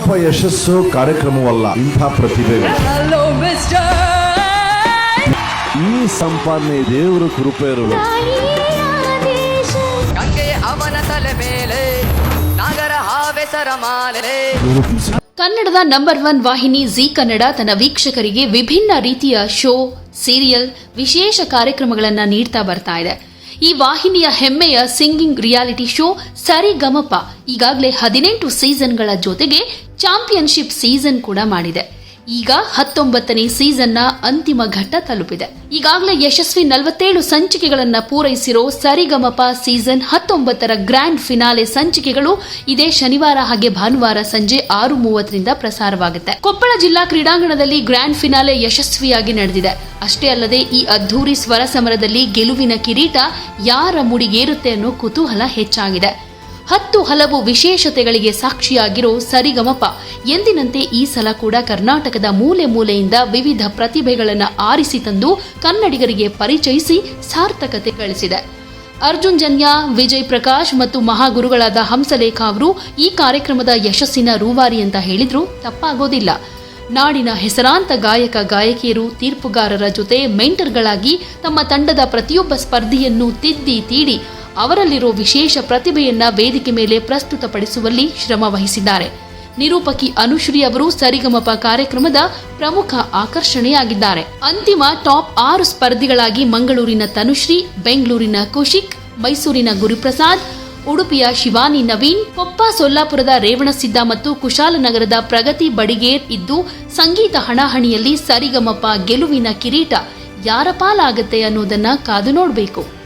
ಸರಿಗಮಪ ಯಶಸ್ಸು ಕಾರ್ಯಕ್ರಮವಲ್ಲ ಇಂಥ ಪ್ರತಿಭೆ. ಈ ಸಂಪಾದನೆ ದೇವರು ಕೃಪೆ ಇರಲು ಅವನ ತಲೆ ಮೇಲೆ ನಾಗರ ಹಾವೆಸರ ಮಾಲೆ. ಕನ್ನಡದ ನಂಬರ್ ಒನ್ ವಾಹಿನಿ ಜಿ ಕನ್ನಡ ತನ್ನ ವೀಕ್ಷಕರಿಗೆ ವಿಭಿನ್ನ ರೀತಿಯ ಶೋ ಸೀರಿಯಲ್ ವಿಶೇಷ ಕಾರ್ಯಕ್ರಮಗಳನ್ನು ನೀಡ್ತಾ ಬರ್ತಾ ಇದೆ. ಈ ವಾಹಿನಿಯ ಹೆಮ್ಮೆಯ ಸಿಂಗಿಂಗ್ ರಿಯಾಲಿಟಿ ಶೋ ಸರಿಗಮಪ ಈಗಾಗಲೇ ಹದಿನೆಂಟು ಸೀಸನ್ಗಳ ಜೊತೆಗೆ ಚಾಂಪಿಯನ್ಶಿಪ್ ಸೀಸನ್ ಕೂಡ ಮಾಡಿದೆ. ಈಗ ಹತ್ತೊಂಬತ್ತನೇ ಸೀಸನ್ನ ಅಂತಿಮ ಘಟ್ಟ ತಲುಪಿದೆ. ಈಗಾಗಲೇ ಯಶಸ್ವಿ ನಲವತ್ತೇಳು ಸಂಚಿಕೆಗಳನ್ನ ಪೂರೈಸಿರೋ ಸರಿಗಮಪ ಸೀಸನ್ ಹತ್ತೊಂಬತ್ತರ ಗ್ರ್ಯಾಂಡ್ ಫಿನಾಲೆ ಸಂಚಿಕೆಗಳು ಇದೇ ಶನಿವಾರ ಹಾಗೆ ಭಾನುವಾರ ಸಂಜೆ ಆರು ಮೂವತ್ತರಿಂದ ಪ್ರಸಾರವಾಗುತ್ತೆ. ಕೊಪ್ಪಳ ಜಿಲ್ಲಾ ಕ್ರೀಡಾಂಗಣದಲ್ಲಿ ಗ್ರ್ಯಾಂಡ್ ಫಿನಾಲೆ ಯಶಸ್ವಿಯಾಗಿ ನಡೆದಿದೆ. ಅಷ್ಟೇ ಅಲ್ಲದೆ ಈ ಅದ್ಧೂರಿ ಸ್ವರ ಸಮರದಲ್ಲಿ ಗೆಲುವಿನ ಕಿರೀಟ ಯಾರ ಮುಡಿಗೇರುತ್ತೆ ಅನ್ನೋ ಕುತೂಹಲ ಹೆಚ್ಚಾಗಿದೆ. ಹತ್ತು ಹಲವು ವಿಶೇಷತೆಗಳಿಗೆ ಸಾಕ್ಷಿಯಾಗಿರೋ ಸರಿಗಮಪ. ಎಂದಿನಂತೆ ಈ ಸಲ ಕೂಡ ಕರ್ನಾಟಕದ ಮೂಲೆ ಮೂಲೆಯಿಂದ ವಿವಿಧ ಪ್ರತಿಭೆಗಳನ್ನು ಆರಿಸಿ ತಂದು ಕನ್ನಡಿಗರಿಗೆ ಪರಿಚಯಿಸಿ ಸಾರ್ಥಕತೆ ಗಳಿಸಿದೆ. ಅರ್ಜುನ್ ಜನ್ಯ, ವಿಜಯ್ ಪ್ರಕಾಶ್ ಮತ್ತು ಮಹಾಗುರುಗಳಾದ ಹಂಸಲೇಖ ಅವರು ಈ ಕಾರ್ಯಕ್ರಮದ ಯಶಸ್ಸಿನ ರೂವಾರಿ ಅಂತ ಹೇಳಿದ್ರು ತಪ್ಪಾಗೋದಿಲ್ಲ. ನಾಡಿನ ಹೆಸರಾಂತ ಗಾಯಕ, ಗಾಯಕಿಯರು, ತೀರ್ಪುಗಾರರ ಜೊತೆ ಮೆಂಟರ್ಗಳಾಗಿ ತಮ್ಮ ತಂಡದ ಪ್ರತಿಯೊಬ್ಬ ಸ್ಪರ್ಧಿಯನ್ನು ತಿದ್ದಿ ತೀಡಿ ಅವರಲ್ಲಿರೋ ವಿಶೇಷ ಪ್ರತಿಭೆಯನ್ನ ವೇದಿಕೆ ಮೇಲೆ ಪ್ರಸ್ತುತಪಡಿಸುವಲ್ಲಿ ಶ್ರಮ ವಹಿಸಿದ್ದಾರೆ. ನಿರೂಪಕಿ ಅನುಶ್ರೀ ಅವರು ಸರಿಗಮಪ ಕಾರ್ಯಕ್ರಮದ ಪ್ರಮುಖ ಆಕರ್ಷಣೆಯಾಗಿದ್ದಾರೆ. ಅಂತಿಮ ಟಾಪ್ ಆರು ಸ್ಪರ್ಧಿಗಳಾಗಿ ಮಂಗಳೂರಿನ ತನುಶ್ರೀ, ಬೆಂಗಳೂರಿನ ಕೌಶಿಕ್, ಮೈಸೂರಿನ ಗುರುಪ್ರಸಾದ್, ಉಡುಪಿಯ ಶಿವಾನಿ ನವೀನ್, ಕೊಪ್ಪ ಸೊಲ್ಲಾಪುರದ ರೇವಣಸಿದ್ದ ಮತ್ತು ಕುಶಾಲನಗರದ ಪ್ರಗತಿ ಬಡಿಗೇರ್ ಇದ್ದು, ಸಂಗೀತ ಹಣಾಹಣಿಯಲ್ಲಿ ಸರಿಗಮಪ ಗೆಲುವಿನ ಕಿರೀಟ ಯಾರ ಪಾಲಾಗತ್ತೆ ಅನ್ನೋದನ್ನ ಕಾದು ನೋಡಬೇಕು.